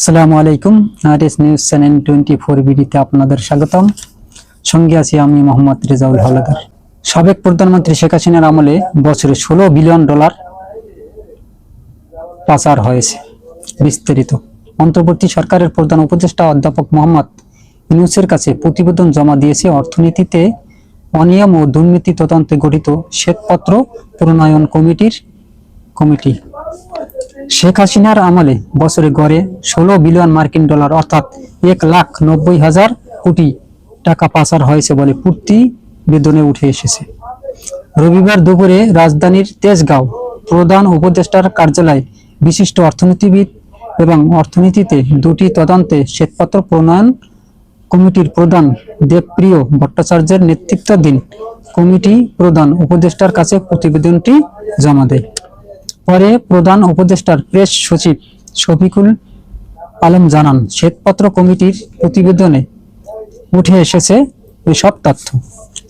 আসসালামু আলাইকুম। RS news channel twenty four বিডিতে আপনাদের স্বাগতম। সঙ্গে আছি আমি মোহাম্মদ রেজাউল হাওলাদার সাবেক প্রধানমন্ত্রী শেখ হাসিনার আমলে বছরে ষোলো বিলিয়ন ডলার পাচার হয়েছে। বিস্তারিত। অন্তর্বর্তী সরকারের প্রধান উপদেষ্টা অধ্যাপক মোহাম্মদ ইউনুসের কাছে প্রতিবেদন জমা দিয়েছে অর্থনীতিতে অনিয়ম ও দুর্নীতি তদন্তে গঠিত শ্বেতপত্র প্রণয়ন কমিটির কমিটি। শেখ হাসিনার আমলে বছরে গড়ে ষোলো বিলিয়ন মার্কিন ডলার, অর্থাৎ এক লাখ নব্বই হাজার কোটি টাকা পাচার হয়েছে বলে প্রতিবেদনে উঠে এসেছে। রবিবার দুপুরে রাজধানীর তেজগাঁও প্রধান উপদেষ্টার কার্যালয়ে বিশিষ্ট অর্থনীতিবিদ এবং অর্থনীতিতে দুটি তদন্তে শ্বেতপত্র প্রণয়ন কমিটির প্রধান দেবপ্রিয় ভট্টাচার্যের নেতৃত্বাধীন কমিটি প্রধান উপদেষ্টার কাছে প্রতিবেদনটি জমা দেয়। পরে প্রধান উপদেষ্টার প্রেস সচিব শফিকুল আলম জানান, শ্বেতপত্র কমিটির প্রতিবেদনে উঠে এসেছে এসব তথ্য।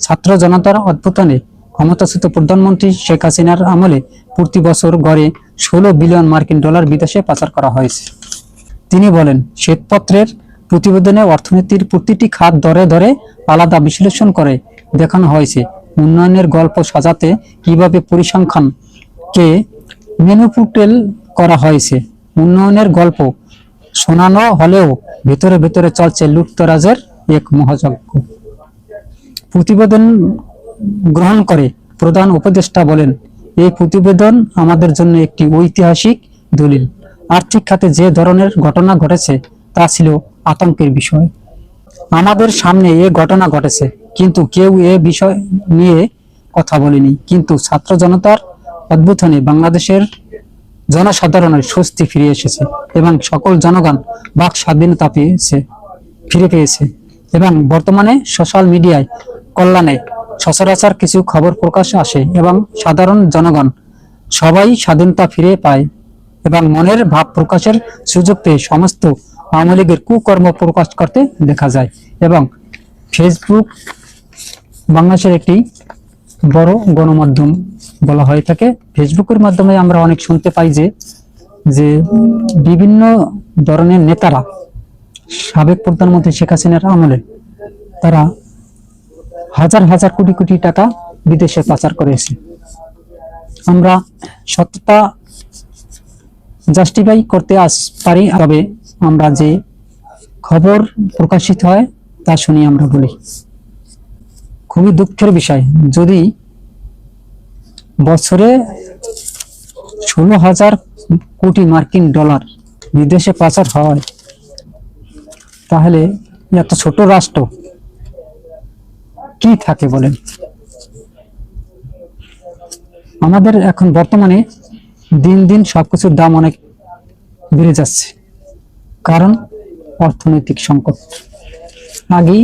ছাত্র জনতার অভ্যুত্থানে ক্ষমতাচ্যুত প্রধানমন্ত্রী শেখ হাসিনার আমলে প্রতি বছর গড়ে ষোলো বিলিয়ন মার্কিন ডলার বিদেশে পাচার করা হয়েছে। তিনি বলেন, শ্বেতপত্রের প্রতিবেদনে অর্থনীতির প্রতিটি খাত ধরে ধরে আলাদা বিশ্লেষণ করে দেখানো হয়েছে। উন্নয়নের গল্প সাজাতে কীভাবে পরিসংখ্যানকে মেনুপুটেল করা হয়েছে। উন্নয়নের গল্প শোনানো হলেও ভেতরে ভেতরে চলছে লুপ্তরাজের এক মহাযজ্ঞ। প্রতিবেদন গ্রহণ করে প্রধান উপদেষ্টা বলেন, এই প্রতিবেদন আমাদের জন্য একটি ঐতিহাসিক দলিল। আর্থিক খাতে যে ধরনের ঘটনা ঘটেছে তা ছিল আতঙ্কের বিষয়। আমাদের সামনে এ ঘটনা ঘটেছে, কিন্তু কেউ এ বিষয় নিয়ে কথা বলেনি। কিন্তু ছাত্র জনতার অভ্যুত্থানে বাংলাদেশের জনসাধারণের স্বস্তি ফিরে এসেছে এবং সকল জনগণ বাক স্বাধীনতা পেয়েছে, ফিরে পেয়েছে এবং বর্তমানে সোশ্যাল মিডিয়ায় কল্যাণে সচরাচর কিছু খবর প্রকাশ আসে এবং সাধারণ জনগণ সবাই স্বাধীনতা ফিরে পায় এবং মনের ভাব প্রকাশের সুযোগ পেয়ে সমস্ত আওয়ামী লীগের কুকর্ম প্রকাশ করতে দেখা যায় এবং ফেসবুক বাংলাদেশের একটি বড় গণমাধ্যম। বলা হয়ে থাকে। ফেসবুকের মাধ্যমে আমরা অনেক শুনতে পাই যে যে বিভিন্ন ধরনের নেতারা, সাবেক প্রধানমন্ত্রী শেখ হাসিনার আমলে তারা হাজার হাজার কোটি কোটি টাকা বিদেশে পাচার করেছে। আমরা সত্যতা জাস্টিফাই করতে আস পারি, তবে আমরা যে খবর প্রকাশিত হয় তা শুনি আমরা বলি। খুবই দুঃখের বিষয়। যদি বছরে ষোলো হাজার কোটি মার্কিন ডলার বিদেশে পাচার হয়। তাহলে এত ছোট রাষ্ট্র কি থাকে বলেন? আমাদের এখন বর্তমানে দিন দিন সবকিছুর দাম অনেক বেড়ে যাচ্ছে, কারণ অর্থনৈতিক সংকট। আগেই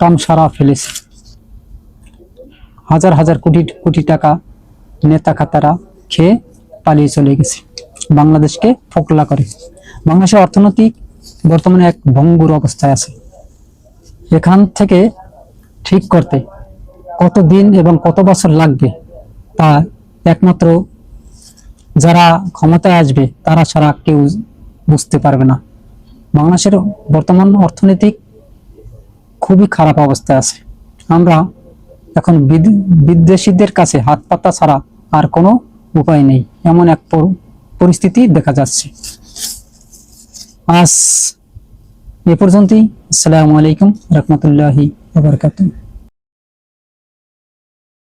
কাম সারা ফেলেছে। হাজার হাজার কোটি কোটি টাকা নেতা খাতারা খেয়ে পালিয়ে চলে গেছে? বাংলাদেশকে ফোকলা করে। বাংলাদেশের অর্থনৈতিক বর্তমানে এক ভঙ্গুর অবস্থায় আছে। এখান থেকে ঠিক করতে কত দিন এবং কত বছর লাগবে তা একমাত্র যারা ক্ষমতায় আসবে, তারা ছাড়া কেউ বুঝতে পারবে না। বাংলাদেশের বর্তমান অর্থনৈতিক খুবই খারাপ অবস্থায় আছে। আমরা এখন বিদ- বিদেশিদের কাছে হাত পাতা ছাড়া আর কোনো উপায় নেই। এমন এক পরিস্থিতি দেখা যাচ্ছে। আজ এ পর্যন্তই। আসসালামু আলাইকুম রহমতুল্লাহি